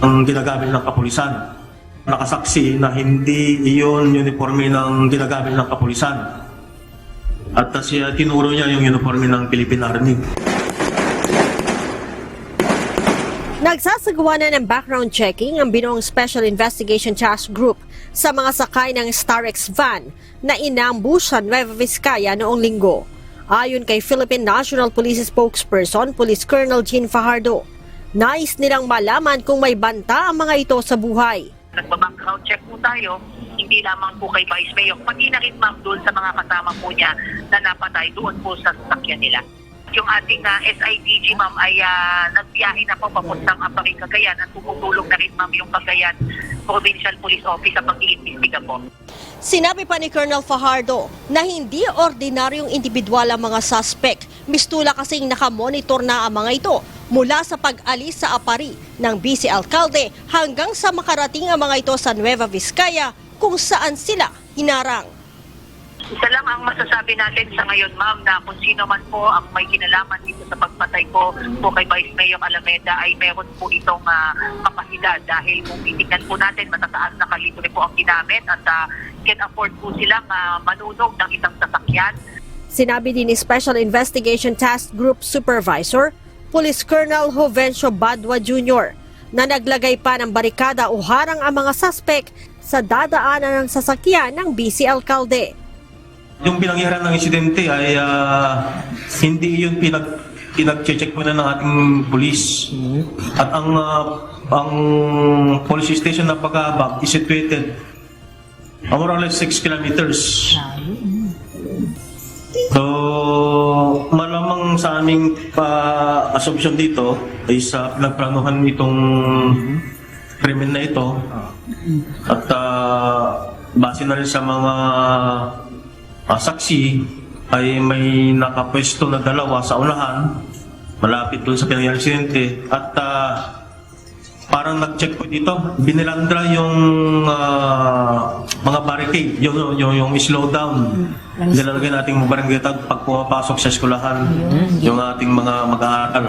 ang ginagamit ng kapulisan. Nakasaksi na hindi iyon uniforme ng ginagamit ng kapulisan. At siya tinuro niya yung uniforme ng Philippine Army. Nagsasagawa na ng background checking ang binong Special Investigation Task Group sa mga sakay ng Starex van na inambush sa Nueva Vizcaya noong linggo. Ayon kay Philippine National Police spokesperson, Police Colonel Jean Fajardo, nais nilang malaman kung may banta ang mga ito sa buhay. nagpa-background check po tayo, hindi lamang po kay Vice Mayor, pati na rin ma'am doon sa mga kasama po niya na napatay doon po sa sasakyan nila. Yung ating uh, SIDG ma'am ay ah, nagbiyahe na po papuntang Aparing Cagayan at tumutulong na rin ma'am yung Cagayan Provincial Police Office sa pag-iimbestiga po. Sinabi pa ni Colonel Fajardo na hindi ordinaryong individual ang mga suspect. Mistula kasing nakamonitor na ang mga ito mula sa pag-alis sa apari ng vice alkalde hanggang sa makarating ang mga ito sa Nueva Vizcaya kung saan sila hinarang. Isa lang ang masasabi natin sa ngayon, ma'am, na kung sino man po ang may kinalaman dito sa pagpatay po, po kay Vice Mayor Alameda ay meron po itong ah, kapasidad dahil kung titignan po natin, matataas na kalibre po ang ginamit at ah, can afford po silang ah, manunog ng isang sasakyan. Sinabi din ni Special Investigation Task Group Supervisor, Police Colonel Jovencio Badwa Jr., na naglagay pa ng barikada o harang ang mga suspect sa dadaanan ng sasakyan ng vice alkalde. Yung pinangyaran ng insidente ay ah, hindi yun pinag pinag-check muna ng ating police. At ang ah, ang police station na Pagabag is situated ah, more or less 6 kilometers. So, sa aming pa-assumption dito ay sa pinagplanuhan itong krimen na ito. At ah, base na rin sa mga ah, saksi ay may nakapwesto na dalawa sa unahan malapit doon sa pinangyari at ah, parang nag-check po dito. Binilandra yung ah, mga barricade yung, yung, yung slow down nilalagay nating barangay tag pag pumapasok sa eskulahan yung ating mga mag-aaral.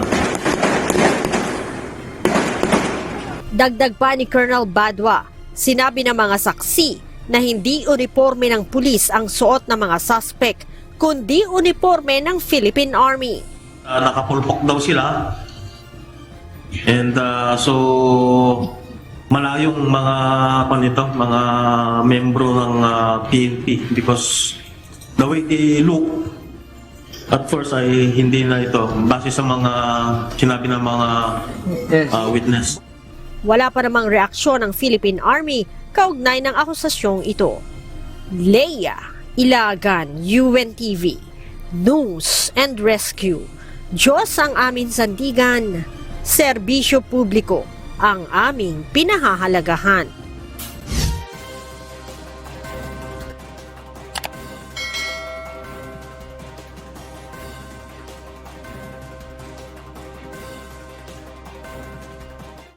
Dagdag pa ni Colonel Badwa, sinabi ng mga saksi na hindi uniforme ng pulis ang suot ng mga suspect, kundi uniforme ng Philippine Army. Ah, nakapulpok daw sila. And ah, so malayong mga ano nito, mga membro ng ah, PNP because the way they look at first ay hindi na ito base sa mga sinabi ng mga ah, witness. Wala pa namang reaksyon ng Philippine Army kaugnay ng akusasyong ito. Leia Ilagan, UNTV, News and Rescue. Diyos ang aming sandigan, serbisyo publiko ang aming pinahahalagahan.